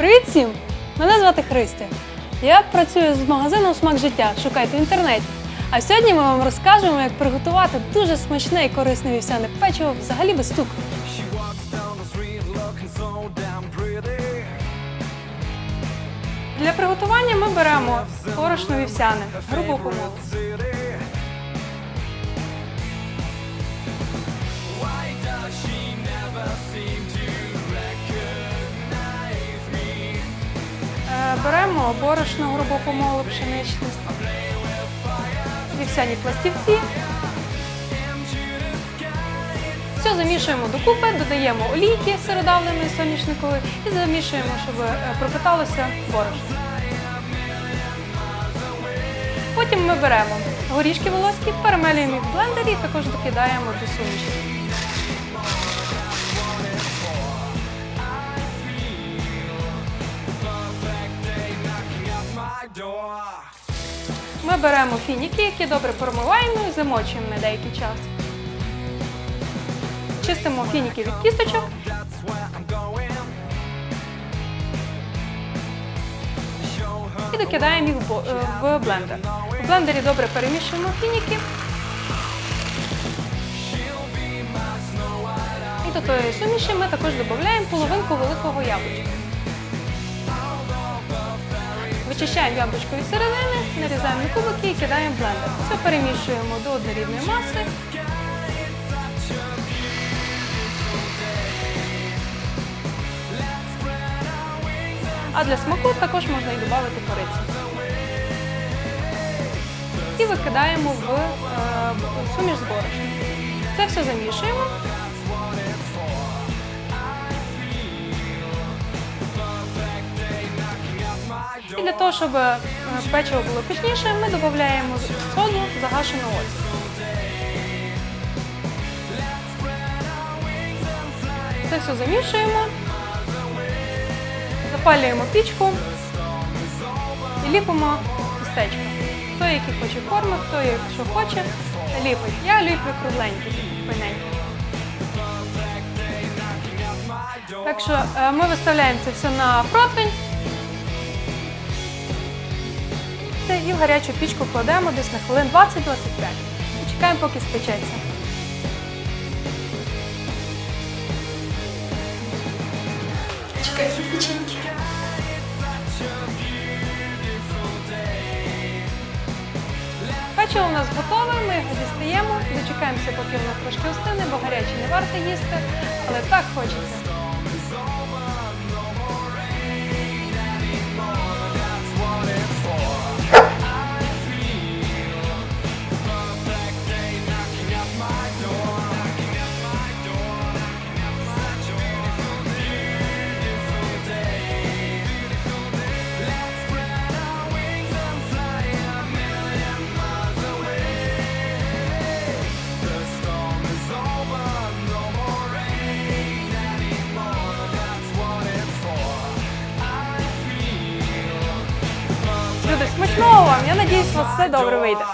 Привіт всім! Мене звати Христя. Я працюю з магазином Смак життя. Шукайте в інтернеті. А сьогодні ми вам розкажемо, як приготувати дуже смачне і корисне вівсяне печиво взагалі без цукру. Для приготування ми беремо борошно вівсяне, грубу помолу. Беремо борошно грубу помолу пшеничне, вівсяні пластівці. Все замішуємо докупи, додаємо олійки сиродавленої соняшникової і замішуємо, щоб е, пропиталося борошно. Потім ми беремо горішки волоські, перемелюємо їх в блендері і також докидаємо до суміші. Ми беремо фініки, які добре промиваємо і замочуємо на деякий час. Чистимо фініки від кісточок і докидаємо їх е, в блендер. В блендері добре перемішуємо фініки. І до тої суміші ми також додаємо половинку великого яблучка. Вичищаємо яблучко від середини, нарізаємо на кубики і кидаємо в блендер. Все перемішуємо до однорідної маси. А для смаку також можна і додати кориці. І викидаємо в е, суміш з борошном. Це все замішуємо. І для того, щоб е, печиво було пішніше, ми додаємо соду загашену оцет. Це все замішуємо, запалюємо пічку і ліпимо тістечко. Хто який хоче форми, хто якщо хоче, ліпить. Я ліплю кругленькі, пиненькі. Так що е, ми виставляємо це все на противень. Це І в гарячу пічку кладемо десь на хвилин 20-25. Чекаємо, поки спечеться. Чекаємо печеньки. Печиво у нас готове, ми його дістаємо, дочекаємося, поки воно трошки остине, бо гаряче не варто їсти, але так хочеться. Смачного вам! Я надіюсь, у вас все добре вийде.